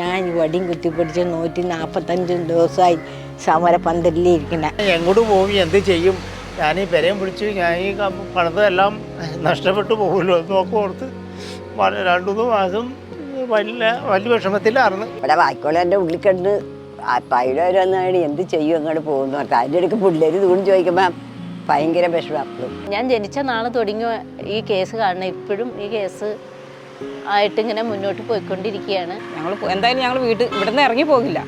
ഞാൻ ഈ വടിയും കുത്തിപ്പിടിച്ച് നൂറ്റി നാൽപ്പത്തഞ്ചും ദിവസമായി സമരപന്തലിലിരിക്കണ എങ്ങോട്ട് പോകും എന്ത് ചെയ്യും? ഞാൻ ഈ പെരയും പിടിച്ച് ഞാൻ ഈ പണിതെല്ലാം നഷ്ടപ്പെട്ടു പോകുമല്ലോ എന്ന് നോക്കി ഓർത്ത് രണ്ടു മൂന്ന് മാസം വലിയ വലിയ വിഷമത്തിലായിരുന്നു. ഇവിടെ വായിക്കോളെന്റെ ഉള്ളിൽ കണ്ട് വന്നാണ് എന്ത് ചെയ്യും അങ്ങോട്ട് പോകുന്നു ഓർത്ത് അതിന്റെ ഇടയ്ക്ക് പിള്ളേർ തൂണ് ചോദിക്കുമ്പോൾ ഭയങ്കര വിഷമം. ഞാൻ ജനിച്ച നാൾ തുടങ്ങിയ ഈ കേസ് കാണുന്ന ഇപ്പോഴും ഈ കേസ് ആയിട്ടിങ്ങനെ മുന്നോട്ട് പോയിക്കൊണ്ടിരിക്കുകയാണ്. ഞങ്ങൾ എന്തായാലും ഞങ്ങൾ വീട്ടിൽ നിന്ന് ഇറങ്ങി പോകില്ല.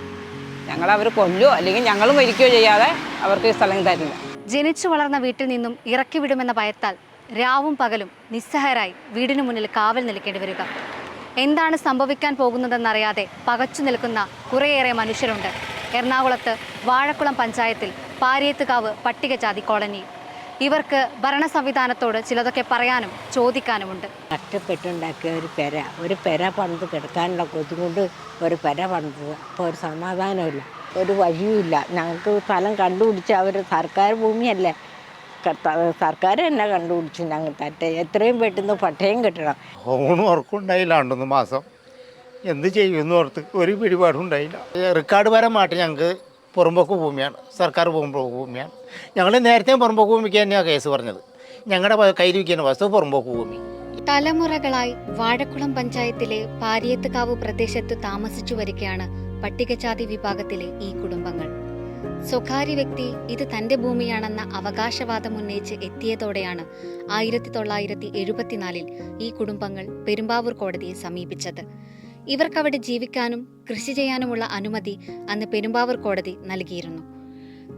ഞങ്ങൾ അവർ കൊല്ലോ അല്ലെങ്കിൽ ഞങ്ങൾ മരിക്കുകയോ ചെയ്യാതെ അവർക്ക് ഈ സ്ഥലം തരില്ല. ജനിച്ചു വളർന്ന വീട്ടിൽ നിന്നും ഇറക്കി വിടുമെന്ന ഭയത്താൽ രാവും പകലും നിസ്സഹായരായി വീടിനു മുന്നിൽ കാവൽ നിൽക്കേണ്ടി വരിക. എന്താണ് സംഭവിക്കാൻ പോകുന്നതെന്നറിയാതെ പകച്ചു നിൽക്കുന്ന കുറേയേറെ മനുഷ്യരുണ്ട്. എറണാകുളത്ത് വാഴക്കുളം പഞ്ചായത്തിൽ പാരിയത്തുകാവ് പട്ടികജാതി കോളനി. ഇവർക്ക് ഭരണ സംവിധാനത്തോട് ചിലതൊക്കെ പറയാനും ചോദിക്കാനുമുണ്ട്. കഷ്ടപ്പെട്ടുണ്ടാക്കിയ ഒരു പെര ഒരു പെര പണിത് കിടക്കാനുള്ള കൊതുകൊണ്ട് ഒരു പെര പണിത്. അപ്പോൾ ഒരു സമാധാനമില്ല ഒരു വഴിയുമില്ല. ഞങ്ങൾക്ക് സ്ഥലം കണ്ടുപിടിച്ച് അവർ സർക്കാർ ഭൂമിയല്ലേ? സർക്കാർ തന്നെ കണ്ടുപിടിച്ചു ഞങ്ങൾ തട്ടെ എത്രയും പെട്ടെന്ന് പട്ടയം കിട്ടണം. ഊണും ഉറക്കം ഉണ്ടായില്ല രണ്ടൊന്ന് മാസം. എന്ത് ചെയ്യുമെന്ന് ഓർത്ത് ഒരു പിടിപാടും ഉണ്ടായില്ല. റെക്കാർഡ് പരമായിട്ട് ഞങ്ങൾക്ക് പുറമ്പോക്ക് ഭൂമിയാണ്. സർക്കാർ പുറമ്പോക്ക് ഭൂമിയാണ്. ഞങ്ങൾ നേരത്തെ പുറമ്പോക്ക് ഭൂമിക്ക് തന്നെയാണ് കേസ് പറഞ്ഞത്. ഞങ്ങളുടെ കയ്യിൽ വയ്ക്കുന്ന വസ്തു പുറമ്പോക്ക് ഭൂമി. തലമുറകളായി വാഴക്കുളം പഞ്ചായത്തിലെ പാരിയത്തുകാവ് പ്രദേശത്ത് താമസിച്ചു വരികയാണ് പട്ടികജാതി വിഭാഗത്തിലെ ഈ കുടുംബങ്ങൾ. സ്വകാര്യ വ്യക്തി ഇത് തന്റെ ഭൂമിയാണെന്ന അവകാശവാദം ഉന്നയിച്ച് എത്തിയതോടെയാണ് ആയിരത്തി തൊള്ളായിരത്തി എഴുപത്തിനാലിൽ ഈ കുടുംബങ്ങൾ പെരുമ്പാവൂർ കോടതിയെ സമീപിച്ചത്. ഇവർക്കവിടെ ജീവിക്കാനും കൃഷി ചെയ്യാനുമുള്ള അനുമതി അന്ന് പെരുമ്പാവൂർ കോടതി നൽകിയിരുന്നു.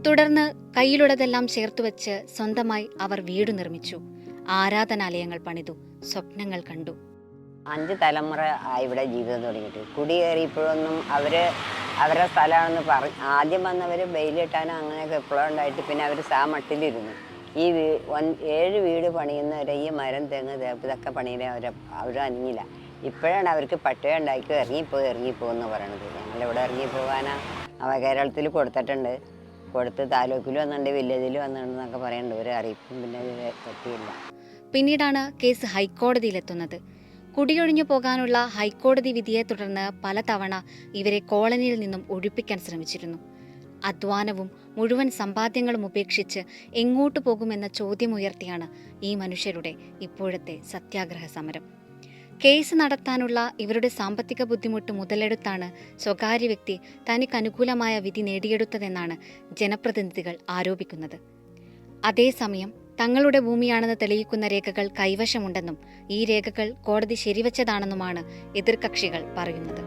തുടർന്ന് കയ്യിലുള്ളതെല്ലാം ചേർത്തുവെച്ച് സ്വന്തമായി അവർ വീട് നിർമ്മിച്ചു. ആരാധനാലയങ്ങൾ പണിതു. സ്വപ്നങ്ങൾ കണ്ടു. അഞ്ച് തലമുറ ഇവിടെ ജീവിതം തുടങ്ങിയിട്ട്. കുടിയേറിയപ്പോഴൊന്നും അവർ അവരുടെ സ്ഥലമാണെന്ന് പറഞ്ഞ് ആദ്യം വന്നവർ ബെയിലിട്ടാനും അങ്ങനെയൊക്കെ എപ്പോഴും ഉണ്ടായിട്ട് പിന്നെ അവർ സാ മട്ടിലിരുന്നു. ഈ ഏഴ് വീട് പണിയുന്നവരെ ഈ മരം തെങ്ങ് തേപ്പ് ഇതൊക്കെ പണിയിലെ അവർ അവരും അനങ്ങില്ല ഇപ്പോഴാണ് അവർക്ക് പട്ടയം ഉണ്ടാക്കി ഇറങ്ങിപ്പോ ഇറങ്ങിപ്പോ എന്ന് പറയണത്. ഞങ്ങളിവിടെ ഇറങ്ങിപ്പോകാനാ അവ കേരളത്തിൽ കൊടുത്തിട്ടുണ്ട്. കൊടുത്ത് താലൂക്കിൽ വന്നിട്ടുണ്ട് വില്ലേജിൽ വന്നിട്ടുണ്ടെന്നൊക്കെ പറയുന്നുണ്ട് ഒരു അറിയിപ്പും പിന്നെ ഇത് എത്തിയില്ല. പിന്നീടാണ് കേസ് ഹൈക്കോടതിയിലെത്തുന്നത്. കുടിയൊഴിഞ്ഞു പോകാനുള്ള ഹൈക്കോടതി വിധിയെ തുടർന്ന് പലതവണ ഇവരെ കോളനിയിൽ നിന്നും ഒഴിപ്പിക്കാൻ ശ്രമിച്ചിരുന്നു. അധ്വാനവും മുഴുവൻ സമ്പാദ്യങ്ങളും ഉപേക്ഷിച്ച് എങ്ങോട്ട് പോകുമെന്ന ചോദ്യമുയർത്തിയാണ് ഈ മനുഷ്യരുടെ ഇപ്പോഴത്തെ സത്യാഗ്രഹ സമരം. കേസ് നടത്താനുള്ള ഇവരുടെ സാമ്പത്തിക ബുദ്ധിമുട്ട് മുതലെടുത്താണ് സ്വകാര്യ വ്യക്തി തനിക്ക് അനുകൂലമായ വിധി നേടിയെടുത്തതെന്നാണ് ജനപ്രതിനിധികൾ ആരോപിക്കുന്നത്. അതേസമയം തങ്ങളുടെ ഭൂമിയാണെന്ന് തെളിയിക്കുന്ന രേഖകൾ കൈവശമുണ്ടെന്നും ഈ രേഖകൾ കോടതി ശരിവച്ചതാണെന്നുമാണ് എതിർകക്ഷികൾ പറയുന്നത്.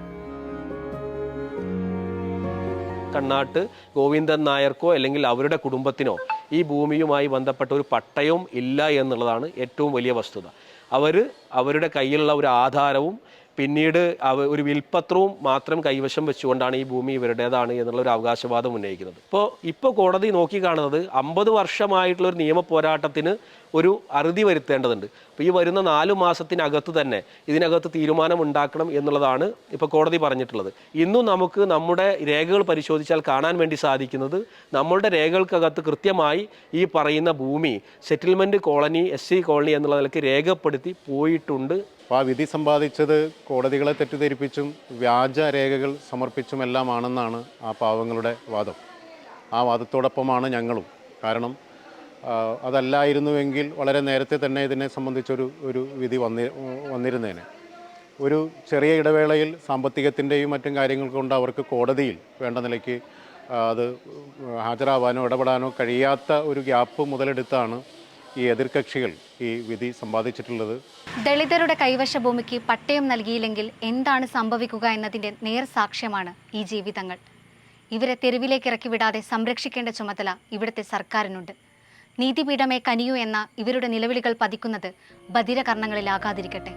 കണ്ണാട്ട് ഗോവിന്ദൻ നായർക്കോ അല്ലെങ്കിൽ അവരുടെ കുടുംബത്തിനോ ഈ ഭൂമിയുമായി ബന്ധപ്പെട്ട ഒരു പട്ടയവും ഇല്ല എന്നുള്ളതാണ് ഏറ്റവും വലിയ വസ്തുത. അവർ അവരുടെ കയ്യിലുള്ള ഒരു ആധാരവും പിന്നീട് അവ ഒരു വിൽപ്പത്രവും മാത്രം കൈവശം വെച്ചുകൊണ്ടാണ് ഈ ഭൂമി ഇവരുടേതാണ് എന്നുള്ള ഒരു അവകാശവാദം ഉന്നയിക്കുന്നത്. ഇപ്പോൾ ഇപ്പോൾ കോടതി നോക്കിക്കാണുന്നത് അമ്പത് വർഷമായിട്ടുള്ള ഒരു നിയമ പോരാട്ടത്തിന് ഒരു അറുതി വരുത്തേണ്ടതുണ്ട്. അപ്പോൾ ഈ വരുന്ന നാലു മാസത്തിനകത്ത് തന്നെ ഇതിനകത്ത് തീരുമാനം ഉണ്ടാക്കണം എന്നുള്ളതാണ് ഇപ്പോൾ കോടതി പറഞ്ഞിട്ടുള്ളത്. ഇന്നും നമുക്ക് നമ്മുടെ രേഖകൾ പരിശോധിച്ചാൽ കാണാൻ വേണ്ടി സാധിക്കുന്നത് നമ്മളുടെ രേഖകൾക്കകത്ത് കൃത്യമായി ഈ പറയുന്ന ഭൂമി സെറ്റിൽമെന്റ് കോളനി എസ് കോളനി എന്നുള്ള നിലയ്ക്ക് രേഖപ്പെടുത്തി പോയിട്ടുണ്ട് അപ്പോൾ ആ വിധി സമ്പാദിച്ചത് കോടതികളെ തെറ്റിദ്ധരിപ്പിച്ചും വ്യാജ രേഖകൾ സമർപ്പിച്ചുമെല്ലാമാണെന്നാണ് ആ പാവങ്ങളുടെ വാദം. ആ വാദത്തോടൊപ്പമാണ് ഞങ്ങളും. കാരണം അതല്ലായിരുന്നുവെങ്കിൽ വളരെ നേരത്തെ തന്നെ ഇതിനെ സംബന്ധിച്ചൊരു ഒരു വിധി വന്നി വന്നിരുന്നേനെ. ഒരു ചെറിയ ഇടവേളയിൽ സാമ്പത്തികത്തിന്റെയും മറ്റും കാര്യങ്ങൾ കൊണ്ട് അവർക്ക് കോടതിയിൽ വേണ്ട നിലയ്ക്ക് അത് ഹാജരാവാനോ ഇടപെടാനോ കഴിയാത്ത ഒരു ഗ്യാപ്പ് മുതലെടുത്താണ് ഈ എതിർകക്ഷികൾ ഈ വിധി സമ്പാദിച്ചിട്ടുള്ളത്? ദളിതരുടെ കൈവശ ഭൂമിക്ക് പട്ടയം നൽകിയില്ലെങ്കിൽ എന്താണ് സംഭവിക്കുക എന്നതിന്റെ നേർസാക്ഷ്യമാണ് ഈ ജീവിതങ്ങൾ. ഇവരെ തെരുവിലേക്ക് ഇറക്കി വിടാതെ സംരക്ഷിക്കേണ്ട ചുമതല ഇവിടുത്തെ സർക്കാരിനുണ്ട്. നീതിപീഠമേ കനിയൂ എന്ന ഇവരുടെ നിലവിളികൾ പതിക്കുന്നത് ബധിരകർണങ്ങളിലാകാതിരിക്കട്ടെ.